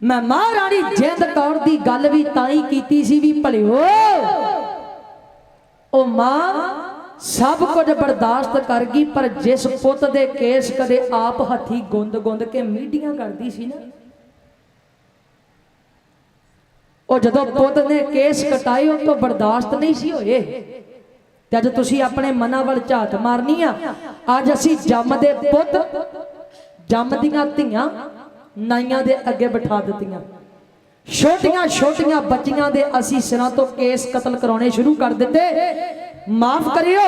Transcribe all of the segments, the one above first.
ਮੈਂ ਮਹਾਰਾਣੀ ਜਿੰਦ ਕੌਰ ਦੀ ਗੱਲ ਵੀ ਤਾਂ ਹੀ ਕੀਤੀ ਸੀ ਵੀ ਭਲਿਓ, ਉਹ ਮਾਂ ਸਭ ਕੁਝ ਬਰਦਾਸ਼ਤ ਕਰ ਗਈ, ਪਰ ਜਿਸ ਪੁੱਤ ਦੇ ਕੇਸ ਕਦੇ ਆਪ ਹੱਥੀ ਗੁੰਦ ਗੁੰਦ ਕੇ ਮੀਡੀਆਂ ਕਰਦੀ ਸੀ ਨਾ, ਉਹ ਜਦੋਂ ਪੁੱਤ ਨੇ ਕੇਸ ਕਟਾਏ, ਉਹ ਤੋਂ ਬਰਦਾਸ਼ਤ ਨਹੀਂ ਸੀ ਹੋਏ। ਤੇ ਅੱਜ ਤੁਸੀਂ ਆਪਣੇ ਮਨਾਂ ਵੱਲ ਝਾਤ ਮਾਰਨੀ ਆ। ਅੱਜ ਅਸੀਂ ਜੰਮਦੇ ਪੁੱਤ ਜੰਮਦੀਆਂ ਧੀਆਂ ਨਾਈਆਂ ਦੇ ਅੱਗੇ ਬਿਠਾ ਦਿੱਤੀਆਂ। ਛੋਟੀਆਂ ਛੋਟੀਆਂ ਬੱਚੀਆਂ ਦੇ ਅਸੀਂ ਸਿਰਾਂ ਤੋਂ ਕੇਸ ਕਤਲ ਕਰਾਉਣੇ ਸ਼ੁਰੂ ਕਰ ਦਿੱਤੇ। ਮਾਫ ਕਰਿਓ।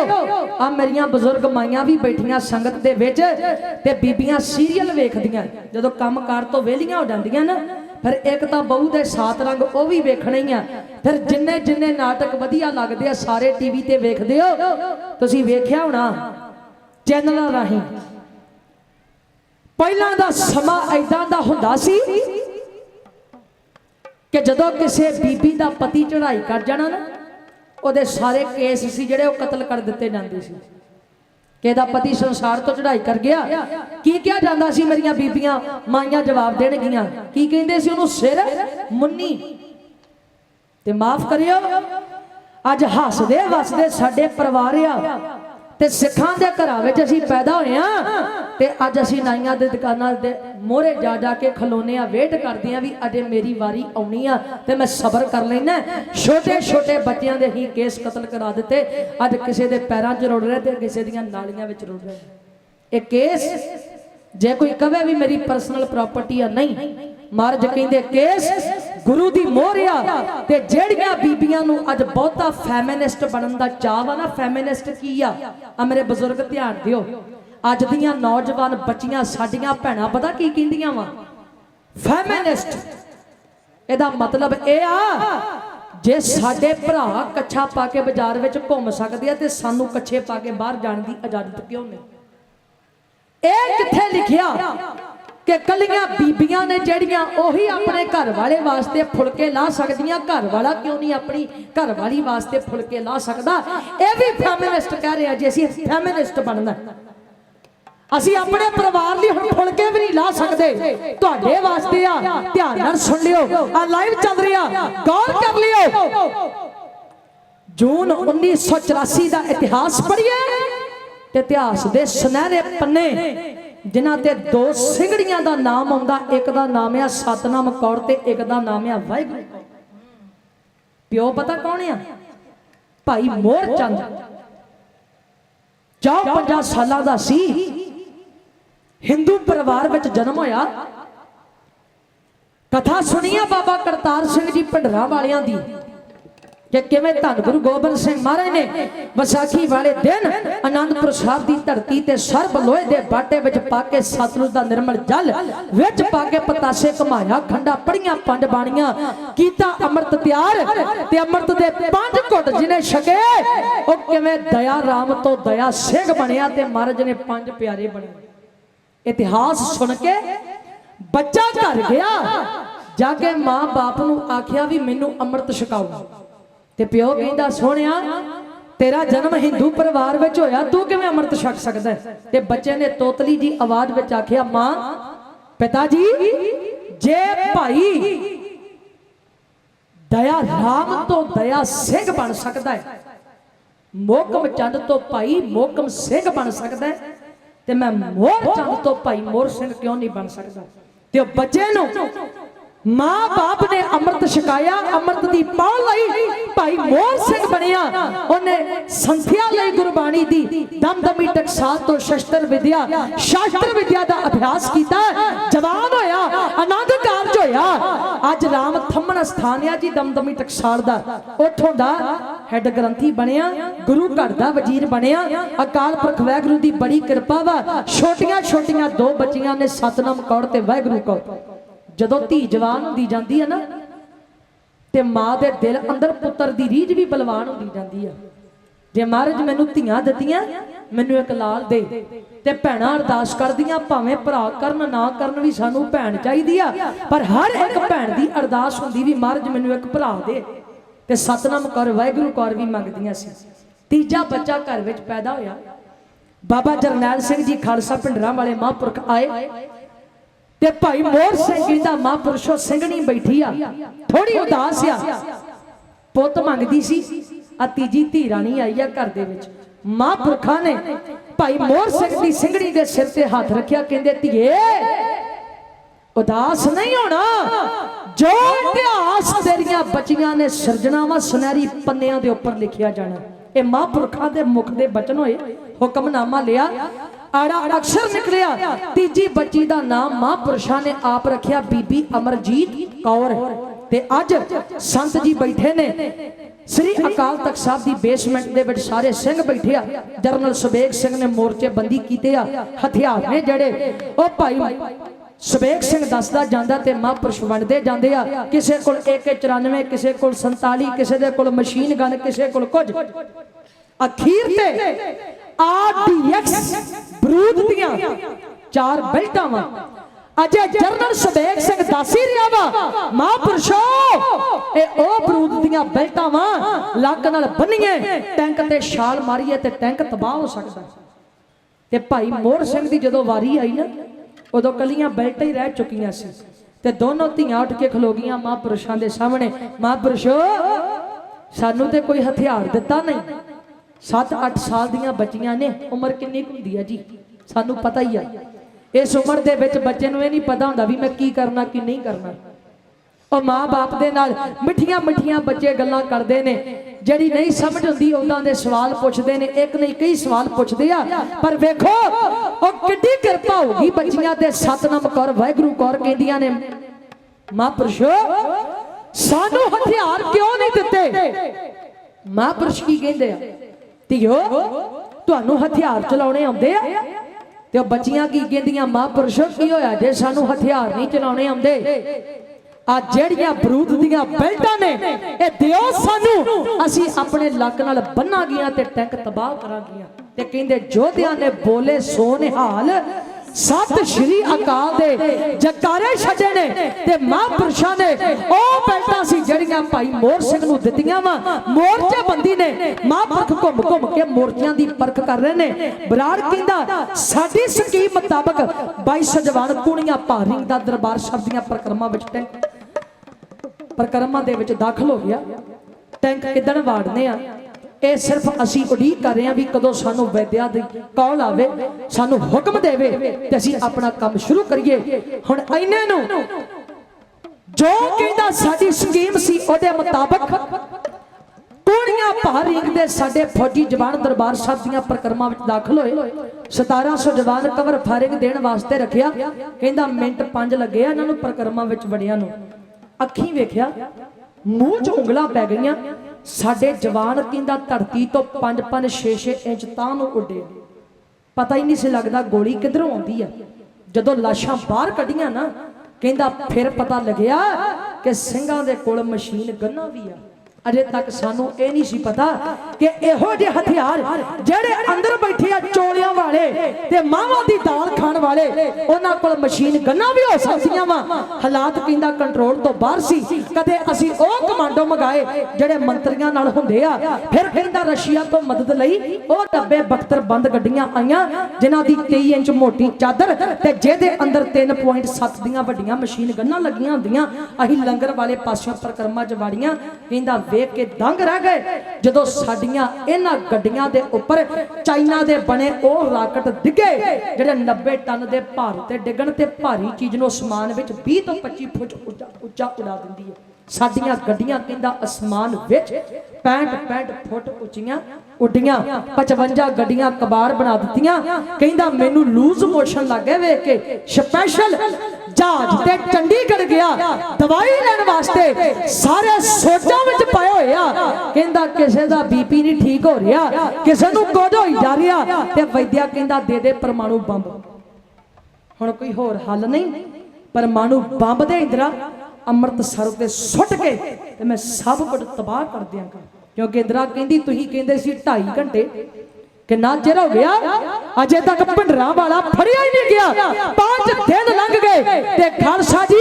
ਆ ਮੇਰੀਆਂ ਬਜ਼ੁਰਗ ਮਾਈਆਂ ਵੀ ਬੈਠੀਆਂ ਸੰਗਤ ਦੇ ਵਿੱਚ ਤੇ ਬੀਬੀਆਂ ਸੀਰੀਅਲ ਵੇਖਦੀਆਂ। ਜਦੋਂ ਕੰਮਕਾਰ ਤੋਂ ਵਿਹਲੀਆਂ ਹੋ ਜਾਂਦੀਆਂ ਨਾ, ਫਿਰ ਇੱਕ ਤਾਂ ਬਹੂ ਦੇ ਸਾਤ ਰੰਗ ਉਹ ਵੀ ਵੇਖਣੇ ਹੀ ਆ। ਫਿਰ ਜਿੰਨੇ ਜਿੰਨੇ ਨਾਟਕ ਵਧੀਆ ਲੱਗਦੇ ਆ, ਸਾਰੇ ਟੀਵੀ ਤੇ ਵੇਖਦੇ ਹੋ। ਤੁਸੀਂ ਵੇਖਿਆ ਹੋਣਾ, ਚੈਨਲਾਂ ਰਾਹੀਂ। ਪਹਿਲਾਂ ਦਾ ਸਮਾਂ ਐਦਾਂ ਦਾ ਹੁੰਦਾ ਸੀ ਕਿ ਜਦੋਂ ਕਿਸੇ ਬੀਬੀ ਦਾ ਪਤੀ ਚੜ੍ਹਾਈ ਕਰ ਜਾਣਾ ਨਾ, ਉਹਦੇ ਸਾਰੇ ਕੇਸ ਸੀ ਜਿਹੜੇ ਉਹ ਕਤਲ ਕਰ ਦਿੱਤੇ ਜਾਂਦੇ ਸੀ। ਕਿ ਇਹਦਾ ਪਤੀ ਸੰਸਾਰ ਤੋਂ ਚੜ੍ਹਾਈ ਕਰ ਗਿਆ। ਕੀ ਕਿਹਾ ਜਾਂਦਾ ਸੀ ਮੇਰੀਆਂ ਬੀਬੀਆਂ? ਮਾਈਆਂ ਜਵਾਬ ਦੇਣਗੀਆਂ। ਕੀ ਕਹਿੰਦੇ ਸੀ ਉਹਨੂੰ? ਸਿਰ ਮੁੰਨੀ। ਤੇ ਮਾਫ ਕਰਿਓ। ਅੱਜ ਹੱਸਦੇ ਵਸਦੇ ਸਾਡੇ ਪਰਿਵਾਰ ਆ। ਤੇ ਸਿੱਖਾਂ ਦੇ ਘਰਾਂ ਵਿੱਚ ਅਸੀਂ ਪੈਦਾ ਹੋਏ ਆ ਤੇ ਅੱਜ ਅਸੀਂ ਨਾਈਆਂ ਦੇ ਦੁਕਾਨਾਂ ਦੇ ਮੋਹਰੇ ਜਾ ਜਾ ਕੇ ਖਲੋਨੇ ਆ, ਵੇਟ ਕਰਦੇ ਆ ਵੀ ਅਜੇ ਮੇਰੀ ਵਾਰੀ ਆਉਣੀ ਆ ਤੇ ਮੈਂ ਸਬਰ ਕਰ ਲੈਣਾ ਛੋਟੇ ਛੋਟੇ ਬੱਚਿਆਂ ਦੇ ਹੀ ਕੇਸ ਕਤਲ ਕਰਾ ਦਿੱਤੇ। ਅੱਜ ਕਿਸੇ ਦੇ ਪੈਰਾਂ 'ਚ ਰੁੜ ਰਹੇ ਤੇ ਕਿਸੇ ਦੀਆਂ ਨਾਲੀਆਂ ਵਿੱਚ ਰੁੜ ਰਹੇ। ਇਹ ਕੇਸ ਜੇ ਕੋਈ ਕਵੇ ਵੀ ਮੇਰੀ ਪਰਸਨਲ ਪ੍ਰਾਪਰਟੀ ਆ, ਨਹੀਂ। ਮਹਾਰਾਜ ਕਹਿੰਦੇ ਕੇਸ, ਗੁਰੂ ਦੀ ਮੋਹਰ ਤੇ ਜਿਹੜੀਆਂ ਬੀਬੀਆਂ ਨੂੰ ਅੱਜ ਬਹੁਤਾ ਫੈਮਿਨਿਸਟ ਬਣਨ ਦਾ ਚਾਹ ਆ ਨਾ ਫੈਮਿਨਿਸਟ ਕੀ ਆ? ਆ ਮੇਰੇ ਬਜ਼ੁਰਗ ਧਿਆਨ ਦਿਓ। ਅੱਜ ਦੀਆਂ ਨੌਜਵਾਨ ਬੱਚੀਆਂ ਸਾਡੀਆਂ ਭੈਣਾਂ ਪਤਾ ਕੀ ਕਹਿੰਦੀਆਂ ਵਾ? ਫੈਮਿਨਿਸਟ ਇਹਦਾ ਮਤਲਬ ਇਹ ਆ, ਜੇ ਸਾਡੇ ਭਰਾ ਕੱਛਾ ਪਾ ਕੇ ਬਾਜ਼ਾਰ ਵਿੱਚ ਘੁੰਮ ਸਕਦੇ ਆ ਤੇ ਸਾਨੂੰ ਕੱਛੇ ਪਾ ਕੇ ਬਾਹਰ ਜਾਣ ਦੀ ਇਜਾਜ਼ਤ ਕਿਉਂ ਨਹੀਂ? ਇਹ ਕਿੱਥੇ ਲਿਖਿਆ? ਕਿ ਕੱਲੀਆਂ ਬੀਬੀਆਂ ਨੇ ਜਿਹੜੀਆਂ ਉਹੀ ਆਪਣੇ ਘਰ ਵਾਲੇ ਵਾਸਤੇ ਫੁਲਕੇ ਲਾ ਸਕਦੀਆਂ ਘਰ ਵਾਲਾ ਕਿਉਂ ਨਹੀਂ ਆਪਣੀ ਘਰ ਵਾਲੀ ਵਾਸਤੇ ਫੁਲਕੇ ਲਾ ਸਕਦਾ? ਇਹ ਵੀ ਫੈਮਿਨਿਸਟ ਕਹਿ ਰਿਹਾ ਜੀ, ਅਸੀਂ ਫੈਮਿਨਿਸਟ ਬਣਨਾ ਅਸੀਂ ਆਪਣੇ ਪਰਿਵਾਰ ਲਈ ਹੁਣ ਫੁਲਕੇ ਵੀ ਨਹੀਂ ਲਾ ਸਕਦੇ। ਤੁਹਾਡੇ ਵਾਸਤੇ ਆ, ਧਿਆਨ ਨਾਲ ਸੁਣ ਲਿਓ। ਆ ਲਾਈਵ ਚੱਲ ਰਿਹਾ ਗੌਰ ਕਰ ਲਿਓ। ਜੂਨ 1984 ਦਾ ਇਤਿਹਾਸ ਪੜ੍ਹੀਏ ਤੇ ਇਤਿਹਾਸ ਦੇ ਸੁਨਹਿਰੇ ਪੰਨੇ ਜਿਨ੍ਹਾਂ ਤੇ ਦੋ ਸਿੰਘੜੀਆਂ ਦਾ ਨਾਮ ਆਉਂਦਾ, ਇੱਕ ਦਾ ਨਾਮ ਆ ਸਤਨਾਮ ਕੌਰ ਤੇ ਇੱਕ ਦਾ ਨਾਮ ਆ ਵਾਹਿਗੁਰੂ। ਪਿਓ ਪਤਾ ਕੌਣ ਆ? ਭਾਈ ਮੋਹਰ ਚੰਦ। 54 ਸਾਲਾਂ ਦਾ ਸੀ। ਹਿੰਦੂ ਪਰਿਵਾਰ ਵਿੱਚ ਜਨਮ ਹੋਇਆ। ਕਥਾ ਸੁਣੀਆ ਬਾਬਾ ਕਰਤਾਰ ਸਿੰਘ ਜੀ ਭੰਡਰਾ ਵਾਲਿਆਂ ਦੀ। ਕਿ ਕਿਵੇਂ ਧੰਨ ਗੁਰੂ ਗੋਬਿੰਦ ਸਿੰਘ ਮਹਾਰਾਜ ਨੇ ਵਿਸਾਖੀ ਵਾਲੇ ਦਿਨ ਆਨੰਦਪੁਰ ਸਾਹਿਬ ਦੀ ਧਰਤੀ ਤੇ ਸਰਬ ਲੋਹੇ ਦੇ ਬਾਟੇ ਵਿੱਚ ਪਾ ਕੇ ਸਤਲੁਜ ਦਾ ਨਿਰਮਲ ਜਲ ਵਿੱਚ ਪਾ ਕੇ ਪਤਾਸੇ ਘਮਾਇਆ, ਖੰਡਾ ਪੜੀਆਂ, ਪੰਜ ਬਾਣੀਆਂ, ਕੀਤਾ ਅੰਮ੍ਰਿਤ ਤਿਆਰ ਤੇ ਅੰਮ੍ਰਿਤ ਦੇ ਪੰਜ ਘੁੱਟ ਜਿਹਨੇ ਛਕੇ, ਉਹ ਕਿਵੇਂ ਦਇਆ ਰਾਮ ਤੋਂ ਦਇਆ ਸਿੰਘ ਬਣਿਆ ਤੇ ਮਹਾਰਾਜ ਨੇ ਪੰਜ ਪਿਆਰੇ ਬਣੇ। ਇਤਿਹਾਸ ਸੁਣ ਕੇ ਬੱਚਾ ਘਰ ਗਿਆ, ਜਾ ਕੇ ਮਾਂ ਬਾਪ ਨੂੰ ਆਖਿਆ ਵੀ ਮੈਨੂੰ ਅੰਮ੍ਰਿਤ ਛਕਾਓ। ਤੇ ਪਿਓ ਕਹਿੰਦਾ ਸੋਹਣਿਆ, ਤੇਰਾ ਜਨਮ ਹਿੰਦੂ ਪਰਿਵਾਰ ਵਿੱਚ ਹੋਇਆ, ਤੂੰ ਕਿਵੇਂ ਅੰਮ੍ਰਿਤ ਛਕ ਸਕਦਾ ਤੇ ਬੱਚੇ ਨੇ ਤੋਤਲੀ ਜੀ ਆਵਾਜ਼ ਵਿੱਚ ਆਖਿਆ, ਮਾਂ, ਪਿਤਾ ਜੀ, ਜੇ ਭਾਈ ਦਇਆ ਰਾਮ ਤੋਂ ਦਇਆ ਸਿੰਘ ਬਣ ਸਕਦਾ ਹੈ, ਮੋਕਮ ਚੰਦ ਤੋਂ ਭਾਈ ਮੋਕਮ ਸਿੰਘ ਬਣ ਸਕਦਾ ਹੈ, ਤੇ ਮੈਂ ਮੋਰ ਚੰਦ ਤੋਂ ਭਾਈ ਮੋਰ ਸਿੰਘ ਕਿਉਂ ਨਹੀਂ ਬਣ ਸਕਦਾ? ਤੇ ਉਹ ਬੱਚੇ ਨੂੰ ਮਾਂ ਬਾਪ ਨੇ ਅੰਮ੍ਰਿਤ ਛਕਾਇਆ, ਅੰਮ੍ਰਿਤ ਦੀ ਪੌਲ ਲਈ ਭਾਈ ਮੋਹਨ ਸਿੰਘ ਬਣਿਆ। ਉਹਨੇ ਸੰਥਿਆ ਲਈ ਗੁਰਬਾਣੀ ਦੀ ਦਮਦਮੀ ਟਕਸਾਲ ਤੋਂ ਸ਼ਸਤਰ ਵਿਦਿਆ, ਸ਼ਾਸਤਰ ਵਿਦਿਆ ਦਾ ਅਭਿਆਸ ਕੀਤਾ। ਜਵਾਨ ਹੋਇਆ, ਆਨੰਦ ਕਾਰਜ ਹੋਇਆ। ਅੱਜ ਰਾਮ ਥੰਮਣ ਸਥਾਨ ਆ ਜੀ ਦਮਦਮੀ ਟਕਸਾਲ ਦਾ ਉੱਥੋਂ ਦਾ ਹੈੱਡ ਗ੍ਰੰਥੀ ਬਣਿਆ, ਗੁਰੂ ਘਰ ਦਾ ਵਜ਼ੀਰ ਬਣਿਆ। ਅਕਾਲ ਪੁਰਖ ਵਾਹਿਗੁਰੂ ਦੀ ਬੜੀ ਕਿਰਪਾ ਵਾ। ਛੋਟੀਆਂ ਛੋਟੀਆਂ ਦੋ ਬੱਚੀਆਂ ਨੇ ਸਤਨਾਮ ਕੌਰ ਤੇ ਵਾਹਿਗੁਰੂ ਕੌਰ ਜਦੋਂ ਧੀ ਜਵਾਨ ਹੁੰਦੀ ਜਾਂਦੀ ਹੈ ਨਾ, ਤੇ ਮਾਂ ਦੇ ਦਿਲ ਅੰਦਰ ਪੁੱਤਰ ਦੀ ਰੀਝ ਵੀ ਬਲਵਾਨ ਹੁੰਦੀ ਜਾਂਦੀ ਆ। ਜੇ ਮਹਾਰਾਜ ਮੈਨੂੰ ਧੀਆਂ ਦਿੱਤੀਆਂ, ਮੈਨੂੰ ਇੱਕ ਲਾਲ ਦੇ, ਤੇ ਭੈਣਾਂ ਅਰਦਾਸ ਕਰਦੀਆਂ, ਭਾਵੇਂ ਭਰਾ ਕਰਨ, ਨਾ ਕਰਨ ਵੀ ਸਾਨੂੰ ਭੈਣ ਚਾਹੀਦੀ ਆ, ਪਰ ਹਰ ਇੱਕ ਭੈਣ ਦੀ ਅਰਦਾਸ ਹੁੰਦੀ ਵੀ ਮਹਾਰਾਜ ਮੈਨੂੰ ਇੱਕ ਭਰਾ ਦੇ, ਤੇ ਸਤਨਾਮ ਕਰ, ਵਾਹਿਗੁਰੂ ਕੌਰ ਵੀ ਮੰਗਦੀਆਂ ਸੀ। ਤੀਜਾ ਬੱਚਾ ਘਰ ਵਿੱਚ ਪੈਦਾ ਹੋਇਆ। ਬਾਬਾ ਜਰਨੈਲ ਸਿੰਘ ਜੀ ਖਾਲਸਾ ਪਿੰਡਰਾਂ ਵਾਲੇ ਮਹਾਂਪੁਰਖ ਆਏ। ਤੇ ਭਾਈ ਮੋਰ ਸਿੰਘ ਜੀ ਦਾ ਮਹਾਂਪੁਰਸ਼ੋ ਸਿੰਘਣੀ ਬੈਠੀ ਆ। ਥੋੜੀ ਉਦਾਸ ਆ। ਪੁੱਤ ਮੰਗਦੀ ਸੀ। ਆ ਤੀਜੀ ਧੀ ਰਾਣੀ ਆਈ ਆ ਘਰ ਦੇ ਵਿੱਚ। ਮਹਾਂਪੁਰਖਾਂ ਨੇ ਭਾਈ ਮੋਰ ਸਿੰਘ ਦੀ ਸਿੰਘਣੀ ਦੇ ਸਿਰ ਤੇ ਹੱਥ ਰੱਖਿਆ, ਕਹਿੰਦੇ, ਧੀਏ, ਉਦਾਸ ਨਹੀਂ ਹੋਣਾ। ਜੋ ਇਤਿਹਾਸ ਤੇਰੀਆਂ ਬੱਚੀਆਂ ਨੇ ਸਿਰਜਣਾਵਾਂ ਸੁਨਹਿਰੀ ਪੰਨਿਆਂ ਦੇ ਉੱਪਰ ਲਿਖਿਆ ਜਾਣਾ। ਇਹ ਮਹਾਂਪੁਰਖਾਂ ਦੇ ਮੁਖ ਦੇ ਬਚਨ ਹੋਏ, ਹੁਕਮਨਾਮਾ ਲਿਆ। ਆੜਾ ਅਕਸ਼ਰ ਨਿਕਲਿਆ। ਤੀਜੀ ਬੱਚੀ ਦਾ ਨਾਮ ਮਹਾਂਪੁਰਸ਼ਾਂ ਨੇ ਆਪ ਰੱਖਿਆ, ਬੀਬੀ ਅਮਰਜੀਤ ਕੌਰ। ਤੇ ਅੱਜ ਸੰਤ ਜੀ ਬੈਠੇ ਨੇ। ਸ੍ਰੀ ਅਕਾਲ ਤਖਤ ਸਾਹਿਬ ਦੀ ਬੇਸਮੈਂਟ ਦੇ ਵਿੱਚ ਸਾਰੇ ਸਿੰਘ ਬੈਠੇ ਆ। ਜਰਨਲ ਸੁਬੇਗ ਸਿੰਘ ਨੇ ਮੋਰਚੇ ਬੰਦੀ ਕੀਤੇ ਆ। ਹਥਿਆਰ ਨੇ ਜਿਹੜੇ। ਉਹ ਭਾਈ ਸਵੇਕ ਸਿੰਘ ਦੱਸਦਾ ਜਾਂਦਾ ਤੇ ਮਹਾਂਪੁਰਸ਼ ਵੰਡਦੇ ਜਾਂਦੇ ਆ। ਕਿਸੇ ਕੋਲ AK94 ਕਿਸੇ ਕੋਲ 47 ਕਿਸੇ ਦੇ ਕੋਲ ਮਸ਼ੀਨ ਗਨ, ਕਿਸੇ ਕੋਲ ਕੁਝ। ਅਖੀਰ ਤੇ ਆਰਡੀਐਕਸ ਬਰੂਦ ਦੀਆਂ ਚਾਰ ਬੈਲਟਾਂ ਵਾ। ਅਜੇ ਜਰਨਲ ਸਵੇਕ ਸਿੰਘ ਦੱਸ ਰਿਹਾ ਵਾ। ਮਹਾਂਪੁਰਸ਼ੋ, ਇਹ ਉਹ ਬਰੂਦ ਦੀਆਂ ਬੈਲਟਾਂ ਵਾ, ਲੱਕ ਨਾਲ ਬੰਨੀਏ, ਟੈਂਕ ਤੇ ਛਾਲ ਮਾਰੀਏ ਤੇ ਟੈਂਕ ਤਬਾਹ ਹੋ ਸਕਦਾ। ਤੇ ਭਾਈ ਮੋਹਰ ਸਿੰਘ ਦੀ ਜਦੋਂ ਵਾਰੀ ਆਈ ਨਾ, ਉਦੋਂ ਕੱਲੀਆਂ ਬੈਲਟਾਂ ਹੀ ਰਹਿ ਚੁੱਕੀਆਂ ਸੀ। ਤੇ ਦੋਨੋਂ ਧੀਆਂ ਉੱਠ ਕੇ ਖਲੋ ਗਈਆਂ ਮਹਾਂਪੁਰਸ਼ਾਂ ਦੇ ਸਾਹਮਣੇ। ਮਹਾਂਪੁਰਸ਼ੋ, ਸਾਨੂੰ ਤੇ ਕੋਈ ਹਥਿਆਰ ਦਿੱਤਾ ਨਹੀਂ। 7-8 ਸਾਲ ਦੀਆਂ ਬੱਚੀਆਂ ਨੇ, ਉਮਰ ਕਿੰਨੀ ਕੁ ਹੁੰਦੀ ਆ ਜੀ? ਸਾਨੂੰ ਪਤਾ ਹੀ ਆ। ਇਸ ਉਮਰ ਦੇ ਵਿੱਚ ਬੱਚੇ ਨੂੰ ਇਹ ਨਹੀਂ ਪਤਾ ਹੁੰਦਾ ਵੀ ਮੈਂ ਕੀ ਕਰਨਾ, ਕੀ ਨਹੀਂ ਕਰਨਾ। ਉਹ ਮਾਂ-ਬਾਪ ਦੇ ਨਾਲ ਮਿੱਠੀਆਂ ਮਿੱਠੀਆਂ ਬੱਚੇ ਗੱਲਾਂ ਕਰਦੇ ਨੇ। ਜਿਹੜੀ ਨਹੀਂ ਸਮਝ ਹੁੰਦੀ, ਉਹਨਾਂ ਦੇ ਸਵਾਲ ਪੁੱਛਦੇ ਨੇ। ਇੱਕ ਨਹੀਂ ਕਈ ਸਵਾਲ ਪੁੱਛਦੇ ਆ। ਪਰ ਵੇਖੋ, ਉਹ ਕਿੱਡੀ ਕਿਰਪਾ ਹੋਗੀ ਬੱਚੀਆਂ ਤੇ। ਸਤਨਾਮ ਕੌਰ, ਵਾਹਿਗੁਰੂ ਕੌਰ ਕਹਿੰਦੀਆਂ ਨੇ ਮਹਾਂਪੁਰਸ਼ੋ ਸਾਨੂੰ ਹਥਿਆਰ ਕਿਉਂ ਨਹੀਂ ਦਿੱਤੇ? ਮਹਾਂਪੁਰਸ਼ ਕੀ ਕਹਿੰਦੇ ਆ? ਧੀਓ, ਤੁਹਾਨੂੰ ਹਥਿਆਰ ਚਲਾਉਣੇ ਆਉਂਦੇ ਆ? ਤੇ ਉਹ ਬੱਚੀਆਂ ਕੀ ਕਹਿੰਦੀਆਂ ਮਹਾਂਪੁਰਸ਼ੋ ਕੀ ਹੋਇਆ ਜੇ ਸਾਨੂੰ ਹਥਿਆਰ ਨਹੀਂ ਚਲਾਉਣੇ ਆਉਂਦੇ? ਆ ਜਿਹੜੀਆਂ ਬਰੂਦ ਦੀਆਂ ਬੈਲਟਾਂ ਨੇ, ਇਹ ਦਿਓ ਸਾਨੂੰ। ਅਸੀਂ ਆਪਣੇ ਲੱਕ ਨਾਲ ਬੰਨਾਂਗੀਆਂ ਤੇ ਟੈਂਕ ਤਬਾਹ ਕਰਾਂਗੀਆਂ। ਤੇ ਕਹਿੰਦੇ, ਜੋਧਿਆਂ ਨੇ ਬੋਲੇ ਸੋ ਨਿਹਾਲ ਸਤਿ ਸ਼੍ਰੀ ਅਕਾਲ ਦੇ ਜਕਾਰੇ ਛੱਡੇ ਨੇ ਤੇ ਮਹਾਂਪੁਰਸ਼ਾਂ ਨੇ ਉਹ ਬੈਲਟਾਂ ਭਾਈ ਮੋਰ ਸਿੰਘ ਨੂੰ ਦਿੱਤੀਆਂ ਵਾ। ਮੋਰਚੇ ਬੰਦੀ ਨੇ, ਮਹਾਂਪੁਰਖ ਘੁੰਮ ਘੁੰਮ ਕੇ ਮੋਰਚਿਆਂ ਦੀ ਪਰਖ ਕਰ ਰਹੇ ਨੇ। ਬਰਾੜ ਕਹਿੰਦਾ, ਸਾਡੀ ਸਕੀਮ ਮੁਤਾਬਕ 22 ਜਵਾਨ ਕੁੜੀਆਂ ਭਾਰਿੰਗ ਦਾ ਦਰਬਾਰ ਸਾਹਿਬ ਦੀਆਂ ਪ੍ਰਕਰਮਾਂ ਵਿੱਚ ਟੈਂਕ ਪ੍ਰਕਰਮਾਂ ਦੇ ਵਿੱਚ ਦਾਖਲ ਹੋ ਗਿਆ। ਟੈਂਕ ਕਿਦਣ ਵਾੜਨੇ ਆ? ਇਹ ਸਿਰਫ ਅਸੀਂ ਉਡੀਕ ਕਰ ਰਹੇ ਹਾਂ ਵੀ ਕਦੋਂ ਸਾਨੂੰ ਵੈਦਿਆ ਦੀ ਕਾਲ ਆਵੇ, ਸਾਨੂੰ ਹੁਕਮ ਦੇਵੇ ਤੇ ਅਸੀਂ ਆਪਣਾ ਕੰਮ ਸ਼ੁਰੂ ਕਰੀਏ। ਹੁਣ ਐਨੇ ਨੂੰ ਜੋ ਕਹਿੰਦਾ ਸਾਡੀ ਸਕੀਮ ਸੀ, ਉਹਦੇ ਮੁਤਾਬਕ ਕੋਣੀਆਂ ਭਾਰਿੰਗ ਦੇ ਸਾਡੇ ਫੌਜੀ ਜਵਾਨ ਦਰਬਾਰ ਸਾਹਿਬ ਦੀਆਂ ਪ੍ਰਕਰਮਾਂ ਵਿੱਚ ਦਾਖਲ ਹੋਏ। 1700 ਜਵਾਨ ਕਵਰ ਫਾਇਰਿੰਗ ਦੇਣ ਵਾਸਤੇ ਰੱਖਿਆ। ਕਹਿੰਦਾ ਮਿੰਟ 5 ਲੱਗੇ ਇਹਨਾਂ ਨੂੰ ਪ੍ਰਕਰਮਾਂ ਵਿੱਚ ਵੜਿਆਂ ਨੂੰ। ਅੱਖੀਂ ਵੇਖਿਆ, ਮੂੰਹ 'ਚ ਉਂਗਲਾਂ ਪੈ ਗਈਆਂ। ਸਾਡੇ ਜਵਾਨ ਕਹਿੰਦਾ ਧਰਤੀ ਤੋਂ 5-5 6-6 ਇੰਚ ਤਾਂ ਨੂੰ ਉੱਡੇ। ਪਤਾ ਹੀ ਨਹੀਂ ਸੀ ਲੱਗਦਾ ਗੋਲੀ ਕਿੱਧਰੋਂ ਆਉਂਦੀ ਆ। ਜਦੋਂ ਲਾਸ਼ਾਂ ਬਾਹਰ ਕੱਢੀਆਂ ਨਾ ਕਹਿੰਦਾ ਫਿਰ ਪਤਾ ਲੱਗਿਆ ਕਿ ਸਿੰਘਾਂ ਦੇ ਕੋਲ ਮਸ਼ੀਨ ਗੰਨਾ ਵੀ ਆ। ਅਜੇ ਤੱਕ ਸਾਨੂੰ ਇਹ ਨਹੀਂ ਸੀ ਪਤਾ ਕਿ ਇਹੋ ਜਿਹੇ ਹਥਿਆਰ ਜਿਹੜੇ ਅੰਦਰ ਬੈਠੇ ਆ ਚੋਲਿਆਂ ਵਾਲੇ ਤੇ ਮਾਵਾਂ ਦੀ ਦਾਲ ਖਾਣ ਵਾਲੇ, ਉਹਨਾਂ ਕੋਲ ਮਸ਼ੀਨ ਗੰਨਾ ਵੀ ਹੋ ਸਕਦੀਆਂ ਵਾ। ਹਾਲਾਤ ਕਹਿੰਦਾ ਕੰਟਰੋਲ ਤੋਂ ਬਾਹਰ ਸੀ। ਕਦੇ ਅਸੀਂ ਉਹ ਕਮਾਂਡੋ ਮੰਗਾਏ ਜਿਹੜੇ ਮੰਤਰੀਆਂ ਨਾਲ ਹੁੰਦੇ ਆ। ਫਿਰ ਕਹਿੰਦਾ ਰਸ਼ੀਆ ਤੋਂ ਮਦਦ ਲਈ ਉਹ 90 72 ਬੰਦ ਗੱਡੀਆਂ ਆਈਆਂ, ਜਿਨ੍ਹਾਂ ਦੀ 23 ਇੰਚ ਮੋਟੀ ਚਾਦਰ ਤੇ ਜਿਹਦੇ ਅੰਦਰ 3.7 ਦੀਆਂ ਵੱਡੀਆਂ ਮਸ਼ੀਨ ਗੰਨਾ ਲੱਗੀਆਂ ਹੁੰਦੀਆਂ। ਅਸੀਂ ਲੰਗਰ ਵਾਲੇ ਪਾਸਿਓਂ ਪ੍ਰਕਰਮਾਂ ਚ ਵਾੜੀਆਂ ਕਹਿੰਦਾ ਵੇਖ ਕੇ ਦੰਗ ਰਹਿ ਗਏ। ਜਦੋਂ ਸਾਡੀਆਂ ਇਹਨਾਂ ਗੱਡੀਆਂ ਦੇ ਉੱਪਰ ਚਾਈਨਾ ਦੇ ਬਣੇ ਉਹ ਰਾਕਟ ਡਿੱਗੇ, ਜਿਹੜੇ 90 ਟਨ ਦੇ ਭਾਰ ਤੇ ਡਿੱਗਣ ਤੇ ਭਾਰੀ ਚੀਜ਼ ਨੂੰ ਅਸਮਾਨ ਵਿੱਚ 20 ਤੋਂ 25 ਫੁੱਟ ਉੱਚਾ ਉਡਾ ਦਿੰਦੀ ਹੈ। ਸਾਡੀਆਂ ਗੱਡੀਆਂ ਕਹਿੰਦਾ ਅਸਮਾਨ ਵਿੱਚ 65 65 ਫੁੱਟ ਉੱਚੀਆਂ ਉੱਡੀਆਂ 55 ਗੱਡੀਆਂ ਕਬਾੜ ਬਣਾ ਦਿੱਤੀਆਂ। ਕਹਿੰਦਾ ਮੈਨੂੰ ਲੂਜ਼ ਮੋਸ਼ਨ ਲੱਗ ਗਿਆ ਵੇਖ ਕੇ ਸਪੈਸ਼ਲ ਜਹਾਜ਼ ਤੇ ਚੰਡੀਗੜ੍ਹ ਗਿਆ, ਦਵਾਈ ਲੈਣ ਵਾਸਤੇ। ਸਾਰੇ ਸੋਚਾਂ ਵਿੱਚ ਕਹਿੰਦਾ ਕਿਸੇ ਦਾ ਬੀਪੀ ਨਹੀਂ ਠੀਕ ਹੋ ਰਿਹਾ, ਕਿਸੇ ਨੂੰ ਕੁਝ ਹੋਈ ਜਾ ਰਿਹਾ ਤੇ ਵੈਦਿਆ ਕਹਿੰਦਾ ਦੇ ਦੇ ਪਰਮਾਣੂ ਬੰਬ। ਹੁਣ ਕੋਈ ਹੋਰ ਹੱਲ ਨਹੀਂ, ਪਰਮਾਣੂ ਬੰਬ ਦੇ ਇੰਦਰਾ ਅੰਮ੍ਰਿਤਸਰ ਤੇ ਸੁੱਟ ਕੇ ਤੇ ਮੈਂ ਸਭ ਕੁਝ ਤਬਾਹ ਕਰ ਦਿਆਂਗਾ। ਕਿਉਂਕਿ ਇੰਦਰਾ ਕਹਿੰਦੀ, ਤੁਸੀਂ ਕਹਿੰਦੇ ਸੀ 2.5 ਘੰਟੇ ਕਿੰਨਾ ਚਿਰ ਹੋ ਗਿਆ, ਅਜੇ ਤੱਕ ਭੰਡਰਾ ਵਾਲਾ ਫੜਿਆ ਹੀ ਨਹੀਂ ਗਿਆ। ਪੰਜ ਦਿਨ ਲੰਘ ਗਏ ਤੇ ਖਾਲਸਾ ਜੀ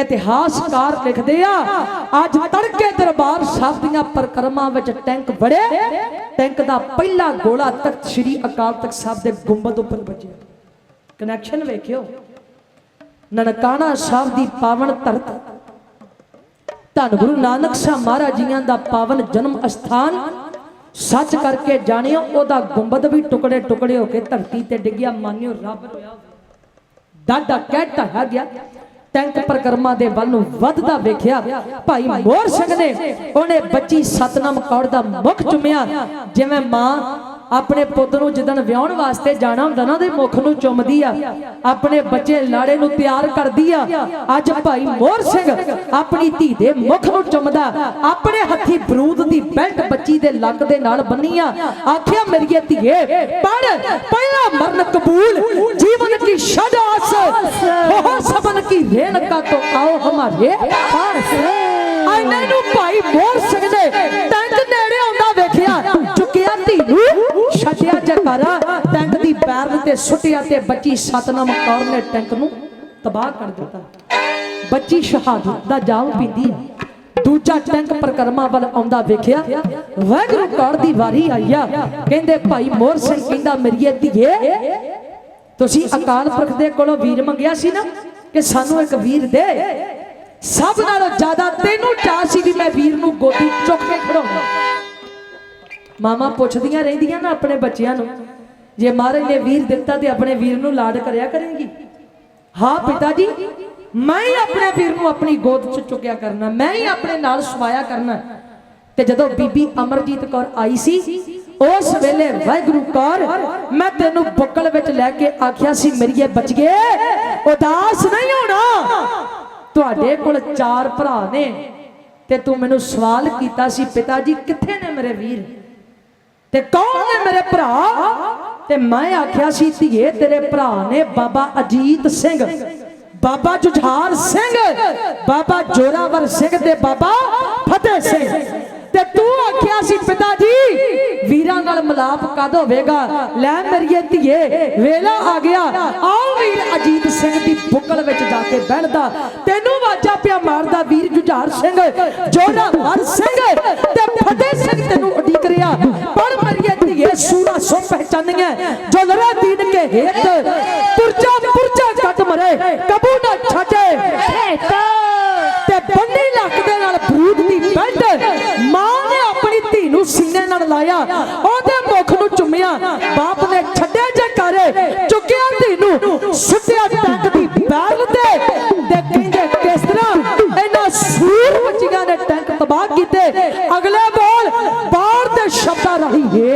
ਇਤਿਹਾਸਕਾਰ ਲਿਖਦੇ ਆ, ਅੱਜ ਤੜਕੇ ਦਰਬਾਰ ਸਾਹਿਬ ਦੀਆਂ ਪ੍ਰਕਰਮਾਂ ਵਿੱਚ ਟੈਂਕ ਵੜੇ ਟੈਂਕ ਦਾ ਪਹਿਲਾ ਗੋਲਾ ਤਖਤ ਸ੍ਰੀ ਅਕਾਲ ਤਖਤ ਸਾਹਿਬ ਦੇ ਗੁੰਬਦ ਉੱਪਰ ਵੱਜਿਆ। ਕਨੈਕਸ਼ਨ ਵੇਖਿਓ। ਨਨਕਾਣਾ ਸਾਹਿਬ ਦੀ ਪਾਵਨ ਧਰਤ। ਧੰਨ ਗੁਰੂ ਨਾਨਕ ਸਾਹਿਬ ਮਹਾਰਾਜ ਜੀਆਂ ਦਾ ਪਾਵਨ ਜਨਮ ਅਸਥਾਨ। ਸੱਚ ਕਰਕੇ ਜਾਣਿਓ, ਉਹਦਾ ਗੁੰਬਦ ਵੀ ਟੁਕੜੇ ਟੁਕੜੇ ਹੋ ਕੇ ਧਰਤੀ ਤੇ ਡਿੱਗਿਆ, ਮਾਨਿਓ ਰੱਬ। ਰੋਇਆ ਡਾਡਾ ਕਹਿਤਾ ਹੈ ਗਿਆ ਟੈਂਕ ਪ੍ਰਕਰਮਾ ਦੇ ਵੱਲ ਨੂੰ ਵੱਧਦਾ ਵੇਖਿਆ, ਭਾਈ ਮੋਹਰ ਸਿੰਘ ਨੇ ਉਹਨੇ ਬੱਚੀ ਸਤਨਾਮ ਕੌਰ ਦਾ ਮੁਖ ਚੁੰਮਿਆ, ਜਿਵੇਂ ਮਾਂ ਆਪਣੇ ਪੁੱਤ ਨੂੰ ਜਦੋਂ ਵਿਆਹਣ ਵਾਸਤੇ ਜਾਣਾ ਹੁੰਦਾ ਨਾ, ਉਹਦੇ ਮੁਖ ਨੂੰ ਚੁੰਮਦੀ ਆ। ਆਪਣੇ ਬੱਚੇ ਲਾੜੇ ਨੂੰ ਤਿਆਰ ਕਰਦੀ ਆ। ਅੱਜ ਭਾਈ ਮੋਹਰ ਸਿੰਘ ਆਪਣੀ ਧੀ ਦੇ ਮੁਖ ਨੂੰ ਚੁੰਮਦਾ। ਆਪਣੇ ਹੱਥੀ ਬਰੂਦ ਦੀ ਬੈਲਟ ਬੱਚੀ ਦੇ ਲੱਕ ਦੇ ਨਾਲ ਬੰਨੀ ਆ। ਆਖਿਆ, ਮੇਰੀਏ ਧੀਏ ਪੜ ਪਹਿਲਾ ਮਰਨ ਕਬੂਲ। ਜੀਵਨ ਕੀ ਸ਼ਦਾਸ ਉਹ ਸਬਨ ਕੀ ਰੇਨ ਕਾ ਤੋ ਆਓ ਹਮਾਰੇ ਪਾਸ। ਆਈ ਮੈਨੂੰ ਭਾਈ ਮੋਹਰ ਸਿੰਘ ਦੇ ਟੈਂਕ ਨੇੜੇ ਆਉਂਦਾ ਵੇਖਿਆ। ਛੱਡਿਆ ਜਕਾਰਾ ਟੈਂਕ ਦੀ ਪੈਰ ਤੇ ਸੁੱਟਿਆ ਤੇ ਬੱਚੀ ਸਤਨਾਮ ਕੌਰ ਨੇ ਟੈਂਕ ਨੂੰ ਤਬਾਹ ਕਰ ਦਿੱਤਾ। ਬੱਚੀ ਸ਼ਹਾਦਤ ਦਾ ਜਾਮ ਪੀਂਦੀ ਹੈ ਦੂਜਾ ਟੈਂਕ ਪ੍ਰਕਰਮਾ ਵੱਲ ਆਉਂਦਾ ਵੇਖਿਆ, ਵਾਹਿਗੁਰੂ ਕੌਰ ਦੀ ਵਾਰੀ ਆਈ ਕਹਿੰਦੇ, ਭਾਈ ਮੋਹਰ ਸਿੰਘ ਕਹਿੰਦਾ ਮੇਰੀਏ ਧੀਏ, ਤੁਸੀਂ ਅਕਾਲ ਪੁਰਖ ਦੇ ਕੋਲੋਂ ਵੀਰ ਮੰਗਿਆ ਸੀ ਨਾ ਕਿ ਸਾਨੂੰ ਇੱਕ ਵੀਰ ਦੇ। ਸਭ ਨਾਲੋਂ ਜ਼ਿਆਦਾ ਤੈਨੂੰ ਚਾਹ ਸੀ ਵੀ ਮੈਂ ਵੀਰ ਨੂੰ ਗੋਦੀ ਚੁੱਕ ਕੇ ਖੜਾਉਣਾ। ਮਾਮਾ ਪੁੱਛਦੀਆਂ ਰਹਿੰਦੀਆਂ ਨਾ ਆਪਣੇ ਬੱਚਿਆਂ ਨੂੰ। ਜੇ ਮਹਾਰਾਜ ਨੇ ਵੀਰ ਦਿੱਤਾ ਤੇ ਆਪਣੇ ਵੀਰ ਨੂੰ ਲਾਡ ਕਰਿਆ ਕਰੇਗੀ। ਹਾਂ ਪਿਤਾ ਜੀ ਮੈਂ ਹੀ ਆਪਣੇ ਵੀਰ ਨੂੰ ਆਪਣੀ ਗੋਦ 'ਚ ਚੁੱਕਿਆ ਕਰਨਾ, ਮੈਂ ਹੀ ਆਪਣੇ ਨਾਲ ਸਵਾਇਆ ਕਰਨਾ। ਤੇ ਜਦੋਂ ਬੀਬੀ ਅਮਰਜੀਤ ਕੌਰ ਆਈ ਸੀ, ਉਸ ਵੇਲੇ ਵਾਹਿਗੁਰੂ ਕੌਰ, ਮੈਂ ਤੈਨੂੰ ਬੁੱਕਲ ਵਿੱਚ ਲੈ ਕੇ ਆਖਿਆ ਸੀ ਮੇਰੀਏ ਬੱਚੀਏ, ਉਦਾਸ ਨਹੀਂ ਹੋਣਾ। ਤੁਹਾਡੇ ਕੋਲ ਚਾਰ ਭਰਾ ਨੇ ਤੇ ਤੂੰ ਮੈਨੂੰ ਸਵਾਲ ਕੀਤਾ ਸੀ ਪਿਤਾ ਜੀ ਕਿੱਥੇ ਨੇ ਮੇਰੇ ਵੀਰ? ਤੇ ਕੌਣ ਨੇ ਮੇਰੇ ਭਰਾ? ਤੇ ਮੈਂ ਆਖਿਆ ਸੀ, ਧੀਏ, ਤੇਰੇ ਭਰਾ ਨੇ ਬਾਬਾ ਅਜੀਤ ਸਿੰਘ। ਬਾਬਾ ਜੁਝਾਰ ਸਿੰਘ। ਬਾਬਾ ਜੋਰਾਵਰ ਸਿੰਘ ਤੇ ਬਾਬਾ ਫਤਿਹ ਸਿੰਘ। ਤੇ ਤੂੰ ਆਖਿਆ ਸੀ, ਪਿਤਾ ਜੀ, ਵੀਰਾਂ ਨਾਲ ਮਿਲਾਪ ਕਦ ਹੋਵੇਗਾ? ਲੈ ਮੇਰੀਏ ਧੀਏ, ਵੇਲਾ ਆ ਗਿਆ। ਆਓ ਵੀਰ ਅਜੀਤ ਸਿੰਘ ਦੀ ਬੁੱਕਲ ਵਿੱਚ ਜਾ ਕੇ ਬਹਿਣਦਾ ਤੈਨੂੰ ਪਿਆ ਮਾਰਦਾ ਵੀਰ ਜੁਝਾਰ ਸਿੰਘ ਜੋਰਾਵਰ ਸਿੰਘ ਤੇ ਫਤਿਹ ਸਿੰਘ ਤੈਨੂੰ ਉਡੀਕ ਰਿਹਾ। ਪਰ ਮਰੀਏ ਧੀਏ ਸੂਰਾ ਸੋ ਪਹਿਚਾਨੀਆਂ ਜੋ ਲੜਾ ਦੀਨ ਕੇ ਹੇਤ, ਪੁਰਜਾ ਪੁਰਜਾ ਕੱਟ ਮਰੇ ਕਬੂ ਨਾ ਛੱਡੇ। ਤੇ ਬੰਨੀ ਲੱਕ ਦੇ ਨਾਲ ਬਰੂਦ ਦੀ ਬੈਲਟ ਮਾਂ ਨੇ ਆਪਣੀ ਧੀ ਨੂੰ ਸੀਨੇ ਨਾਲ ਲਾਇਆ, ਉਹਦੇ ਮੁਖ ਨੂੰ ਚੁੰਮਿਆ, ਬਾਪ ਨੇ ਛੱਡਿਆ ਜੇ ਕਰੇ ਚੁੱਕਿਆ ਧੀ ਨੂੰ, ਸੁੱਟਿਆ ਟੰਗ ਦੀ ਬੈਲ ਤੇ ਇਹਨਾਂ ਬੱਚੀਆਂ ਨੇ ਟੈਂਕ ਤਬਾਹ ਕੀਤੇ। ਅਗਲੇ ਬੋਲ ਬਾਹਰ ਦੇ ਸ਼ਬਦਾਂ ਰਹੀ। ਏ